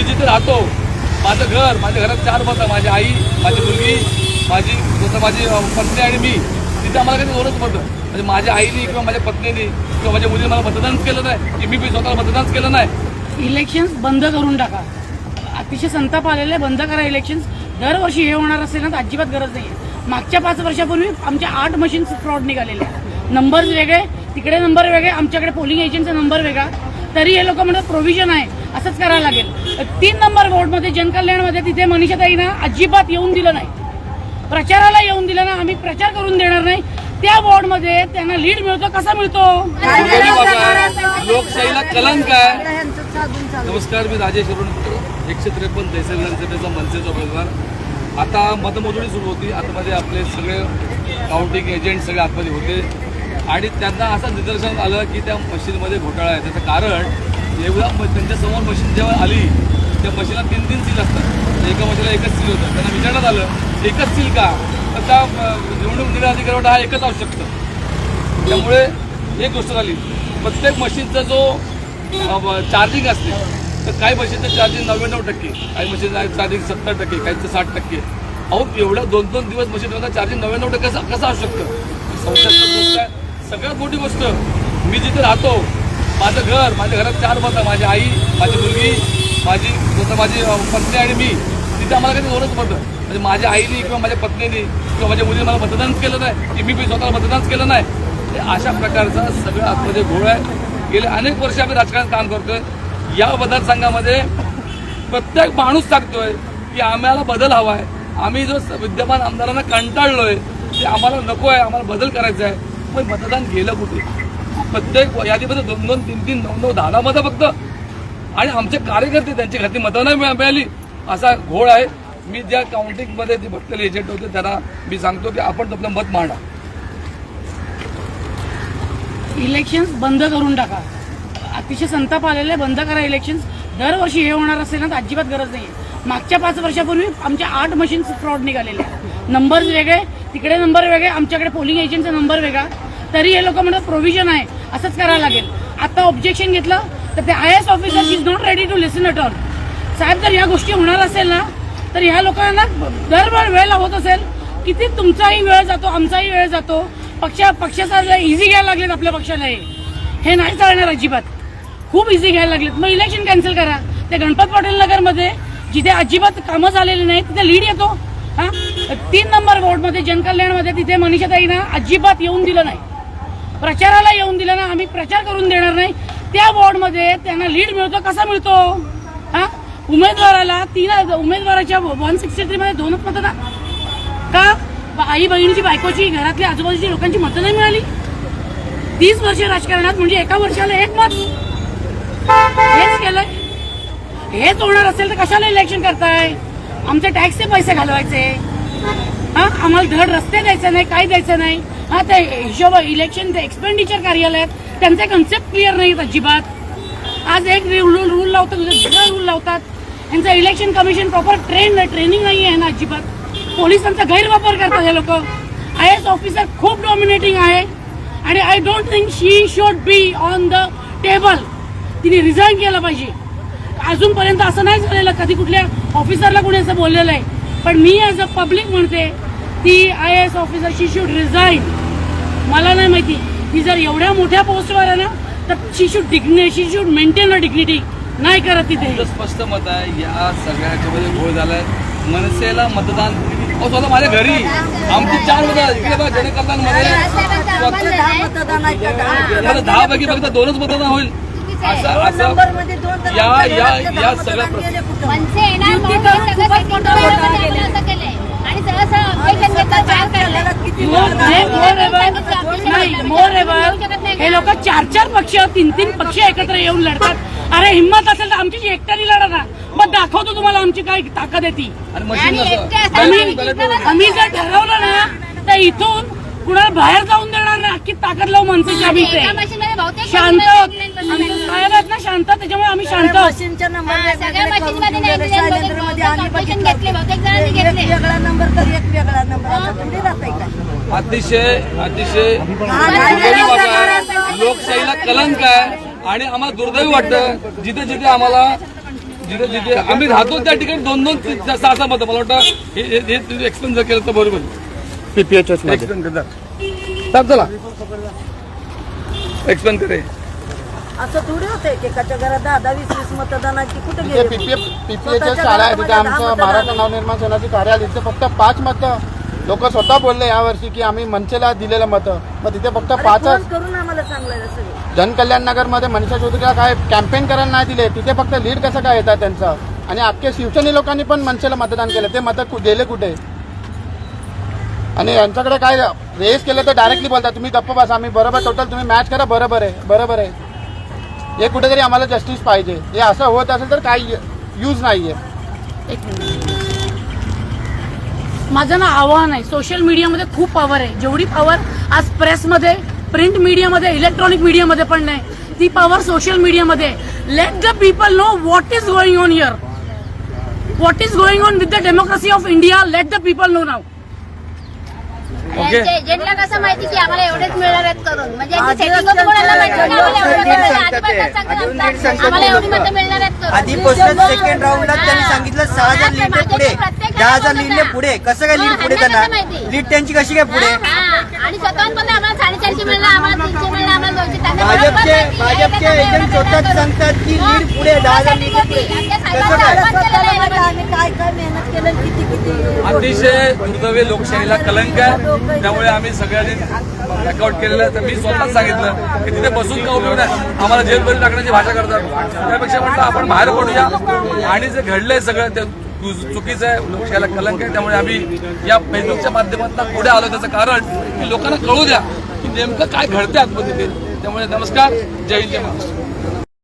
मी जिथे राहतो माझं घर माझ्या घरात चार मतं माझी आई माझी मुलगी माझी जसं माझी पत्नी आणि मी तिथे आम्हाला कधी दोनच मतं म्हणजे माझ्या आईने किंवा माझ्या पत्नीने किंवा माझ्या मुलीने मला मतदानच केलं नाही की मी बी स्वतःला मतदानच केलं नाही. इलेक्शन्स बंद करून टाका. अतिशय संताप आलेले बंद करा इलेक्शन्स दरवर्षी हे होणार असेल ना तर अजिबात गरज नाही मागच्या पाच वर्षापूर्वी आमच्या आठ मशीन्स फ्रॉड निघालेले नंबर्स वेगळे तिकडे नंबर वेगळे आमच्याकडे पोलिंग एजंटचा नंबर वेगळा. तरी हे लोक म्हणतात प्रोव्हिजन आहे. असंच करायला लागेल. तीन नंबर वॉर्डमध्ये जनकल्याणमध्ये तिथे मनीषाताईना अजिबात येऊन दिलं नाही. प्रचाराला येऊन दिलं ना आम्ही प्रचार करून देणार नाही. त्या वॉर्डमध्ये त्यांना लीड मिळतो कसा मिळतो? लोकशाहीला कलंक आहे. नमस्कार मी राजेश अरुण एकशे त्रेपन्न तहसील विधानसभेचा मनसेचा उमेदवार. आता मतमोजणी सुरू होती. आतमध्ये आपले सगळे काउंटिंग एजंट सगळे आतमध्ये होते. आणि त्यांना असं निदर्शन आलं की त्या मशीनमध्ये घोटाळा आहे. त्याचं कारण एवढा म- त्यांच्यासमोर मशीन जेव्हा आली त्या मशीनला तीन तीन सील असतात. एका मशीनला एकच सील होतं. त्यांना विचारण्यात आलं एकच सील का? तर त्या निवडणूक निर्णय अधिकारी हा एकच असू शकतं त्यामुळे एक गोष्ट झाली. प्रत्येक मशीनचा जो चार्जिंग असते तर काही मशीनचं चार्जिंग नव्याण्णव टक्के काही मशीन चार्जिंग सत्तर टक्के काहीचं साठ टक्के. अहो एवढ्या दोन दोन दिवस मशीन चार्जिंग नव्याण्णव टक्के कसं असू शकतं? संशयास्पद गोष्ट आहे सगळ्यात मोठी गोष्ट मी जिथे राहतो माझं घर माझ्या घरात चार मतं माझी आई माझी मुलगी माझी जसं माझी पत्नी आणि मी तिथे आम्हाला कधी जोरच मतं म्हणजे माझ्या आईने किंवा माझ्या पत्नीने किंवा माझ्या मुलीने मला मतदानच केलं नाही. की मी बी स्वतःला मतदानच केलं नाही. अशा प्रकारचा सगळं आतमध्ये घोळ आहे गेले अनेक वर्ष आम्ही राजकारणात काम करतोय. या मतदारसंघामध्ये प्रत्येक माणूस सांगतोय की आम्हाला बदल हवा आहे. आम्ही जो विद्यमान आमदारांना कंटाळलोय ते आम्हाला नको आहे आम्हाला बदल करायचा आहे. पण मतदान गेलं कुठे? प्रत्येक यादीमध्ये दोन दोन तीन तीन नऊ नऊ दहा दहा मतं फक्त. आणि आमचे कार्यकर्ते त्यांची घातली मतं नाही मिळा- मिळाली. असा घोळ आहे. मी ज्या काउंटिंगमध्ये जे बसलेले एजंट होते त्यांना मी सांगतो की आपण आपलं मत मांडा. इलेक्शन्स बंद करून टाका. अतिशय संताप आलेले बंद करा इलेक्शन्स दरवर्षी हे होणार असेल ना तर अजिबात गरज नाही मागच्या पाच वर्षापूर्वी आमच्या आठ मशीन्स फ्रॉड निघालेले नंबर्स वेगळे तिकडे नंबर वेगळे आमच्याकडे पोलिंग एजंटचा नंबर वेगळा. तरी हे लोक म्हणतात प्रोव्हिजन आहे. असंच करायला लागेल. आता ऑब्जेक्शन घेतलं तर ते I S officer is not ready to listen at all साहेब जर या गोष्टी होणार असेल ना तर ह्या लोकांना दरबार वेळ लावत असेल किती तुमचाही वेळ जातो आमचाही वेळ जातो. पक्ष पक्षाचा इझी घ्यायला लागलेत आपल्या पक्षाला हे. हे नाही चालणार अजिबात. खूप इझी घ्यायला लागलेत. मग इलेक्शन कॅन्सल करा. ते गणपत पाटील नगरमध्ये जिथे अजिबात कामं झालेली नाही तिथे लीड येतो. हा? तीन नंबर वॉर्डमध्ये जनकल्याणमध्ये तिथे मनीषाताईना अजिबात येऊन दिलं नाही. प्रचाराला येऊन दिलं ना आम्ही प्रचार करून देणार नाही. त्या वॉर्डमध्ये त्यांना लीड मिळतो कसा मिळतो? हा? उमेदवाराला तीन उमेदवाराच्या वन सिक्स्टी थ्रीमध्ये दोनच मतं ना? का? आई बहिणीची बायकोची घरातल्या आजूबाजूच्या लोकांची मतं नाही मिळाली? तीस वर्ष राजकारणात म्हणजे एका वर्षाला एक मत? हेच केलंय. हेच होणार असेल तर कशाला इलेक्शन करताय? आमचे टॅक्सचे पैसे घालवायचे. हा? आम्हाला धड रस्ते द्यायचे नाही काय द्यायचं नाही. हा ते हिशोब इलेक्शन ते एक्सपेंडिचर कार्यालयात त्यांचे कन्सेप्ट क्लिअर नाहीत अजिबात. आज एक रूल रूल लावतात दुसरा रूल लावतात. यांचं election commission proper train training नाही आहे ना अजिबात. पोलिसांचा गैरवापर करतात हे लोक. आय एस ऑफिसर खूप डॉमिनेटिंग आहे. आणि I don't think she should be on the table तिने रिझाईन केलं पाहिजे. अजूनपर्यंत असं नाही झालेलं कधी कुठल्या ऑफिसरला कोणी असं बोललेलं आहे. पण मी ॲज अ पब्लिक म्हणते ती I S officer she should resign मला नाही माहिती. ती जर एवढ्या मोठ्या पोस्टवर आहे ना तर she should डिग्नि she should maintain a dignity नाही करत तिथे स्पष्ट मत आहे या सगळ्या ह्याच्यामध्ये घोळ झालाय. मनसेला मतदान अहो स्वतः माझ्या घरी. आमची चार मतदान इकडे बघा जनकल्याणमध्ये. आम्हाला दहा मतदान आहेत का? दहा. मला दहा पैकी फक्त दोनच मतदान होईल. असं दोन असं नंबरमध्ये दोन तर या या घरातले दहा या मतदान सगळ्या प्र- गेले कुठं? मनसे येणार युती म्हणून करून हे सगळं आपण. असं केलंय. आणि objection किती मतदान हे नाही मोर हे लोक चार चार पक्ष तीन तीन पक्ष एकत्र येऊन लढतात. अरे हिंमत असेल तर आमची एकट्याने लढा ना मग दाखवतो तुम्हाला आमची काय ताकद आहे ती. आणि मशीन आणि नसतं. एकटे असं बॅलेट- आम्ही- जर ठरवलं ना तर इथून कुणाला बाहेर जाऊन देणार नाही. अख्खी ताकद लावू माणसाची आम्ही शांत साहेब आहेत. ना शांत त्याच्यामुळे आम्ही शांत हा. घेतले, बहुतेक जणांनी घेतले. वेगळा नंबर तर एक वेगळा नंबर आता अतिशय अतिशय हा, दुर्दैवी बाब आहे नाही, लोकशाहीला कलंक आहे आणि आम्हाला दुर्दैवी वाटतं. जिथे जिथे आम्हाला जिथे जिथे आम्ही राहतो त्या ठिकाणी दोन दोन तीन- सहा सहा मतं. मला वाटतं हे एक्सपेन्स जर केलं तर बरोबर पीपीएच मध्ये. एक्सपेन्स करतात साहेब चला एक्सपेन्स करे असं थोडी होते एकाच्या घरात दहा दहा वीस वीस मतदानाची कुठे गेले पीपीएफ पीपीएच्या शाळा आहे तिथे आमचं. महाराष्ट्र नवनिर्माण सेनाचे कार्यालय तिथे फक्त पाच मतं. लोक स्वतः बोलले यावर्षी की आम्ही मनसेला दिलेलं मतं. मग तिथे फक्त फोन करून आम्हाला सगळे. जनकल्याण नगरमध्ये मनीषा चौधरीला काय कॅम्पेन करायला नाही दिले. तिथे फक्त लीड कसं काय येतात त्यांचं? आणि अख्खे शिवसेने लोकांनी पण मनसेला मतदान केलं. ते मतं गेले कुठे? आणि यांच्याकडे काय रेस केलं तर डायरेक्टली बोलतात. तुम्ही गप्प बसा. आम्ही बरोबर टोटल तुम्ही मॅच करा. बरोबर आहे. बरोबर आहे. हे कुठेतरी आम्हाला जस्टिस पाहिजे. हे असं होत असेल तर काही यूज नाहीये. एक मिनिट. माझं ना आव्हान आहे सोशल मीडियामध्ये खूप पॉवर आहे. जेवढी पॉवर आज प्रेसमध्ये प्रिंट मीडियामध्ये इलेक्ट्रॉनिक मीडियामध्ये पण नाही ती पॉवर सोशल मीडियामध्ये let the people know what is going on here what is going on with the democracy of India let the people know now okay. यांच्या एजंटला कसं माहिती की आम्हाला एवढेच मिळणार आहेत करून म्हणजे यांची आधी setting होती कोणाला माहिती की आम्हाला एवढं दीड मिळणार आहे. सांगतात ते. आधी पण अजून दीड सांगतात सांगतात आम्हाला ते एवढी लोकं. मतं मिळणार आहेत करून. आधीपासून सेकंड राऊंडला त्यांनी सांगितलं सहा हजार पुढे दहा हजार लीडने पुढे कसं काय लीड पुढे करणार लीड त्यांची कशी काय पुढे हा, आणि स्वतःहून पण आम्हाला साडेचारशे मिळणार आम्हाला तीनशे मिळणार आम्हाला दोनशे त्यांना बरोबर भाजपचे माहिती आहे. भाजपचे त्यांना एजंट एवढं स्वतःच सांगतात की. लीड पुढे दहा हजार लीड पुढे कसं काय आव्हान केलेलं स्वतःला आहे माहिती आम्ही काय काय मेहनत केलं आणि किती किती अतिशय दुर्दैवी लोकशाहीला कलंक आहे. त्यामुळे आम्ही सगळ्यांनी अकाउंट केलेलं आहे. तर मी स्वतःच सांगितलं की तिथे बसून का उपयोग नाही आम्हाला जेलमध्ये टाकण्याची भाषा करतात. त्यापेक्षा म्हटलं आपण बाहेर पडूया. आणि जे घडलंय सगळं ते चु- चुकीचं आहे. लोकशाहीला कलंक आहे. त्यामुळे आम्ही या फेसबुकच्या माध्यमातून पुढे आलो. त्याचं कारण की लोकांना कळू द्या की नेमकं काय घडते आतमध्ये ते. त्यामुळे नमस्कार. जय हिंद जय महाराष्ट्र.